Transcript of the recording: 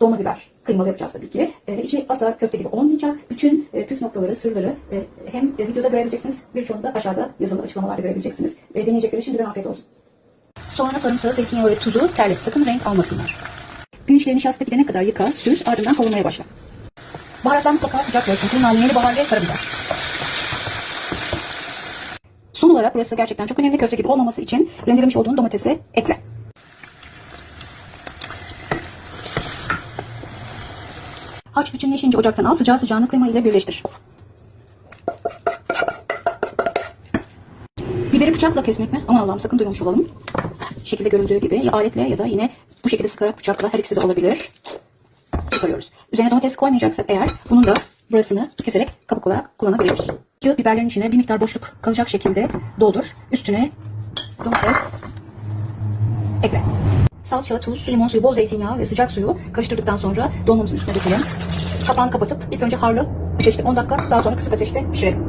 Dolma biber. Kıymalı yapacağız tabii ki. E, içi asla köfte gibi olmayacak. Bütün e, püf noktaları, sırları e, hem e, videoda görebileceksiniz. Birçoğunu da aşağıda yazılı açıklamalarda görebileceksiniz. E, deneyecekleri şimdiden afiyet olsun. Sonra sarımsağı, zeytinyağı ve tuzu terlet. Sakın renk almasınlar. Pirinçleri nişasta gidene kadar yıka, süz, ardından kavurmaya başla. Baharatlar mutlaka sıcak koy. Çünkü naneli bahar ve karabiber. Son olarak burası gerçekten çok önemli. Köfte gibi olmaması için rendelemiş olduğun domatesi ekle. Harç bütünleşince ocaktan al sıcağı sıcağına kıyma ile birleştir. Biberi bıçakla kesmek mi? Aman Allah'ım sakın duymamış olalım. Şekilde görüldüğü gibi ya aletle ya da yine bu şekilde sıkarak bıçakla her ikisi de olabilir. Çıkarıyoruz. Üzerine domates koymayacaksak eğer bunun da burasını keserek kabuk olarak kullanabiliyoruz. Acı biberlerin içine bir miktar boşluk kalacak şekilde doldur. Üstüne domates ekle. Salça, tuz, limon suyu, bol zeytinyağı ve sıcak suyu karıştırdıktan sonra dolmamızın üstüne dökelim. Kapağını kapatıp ilk önce harlı ateşte 10 dakika daha sonra kısık ateşte pişirelim.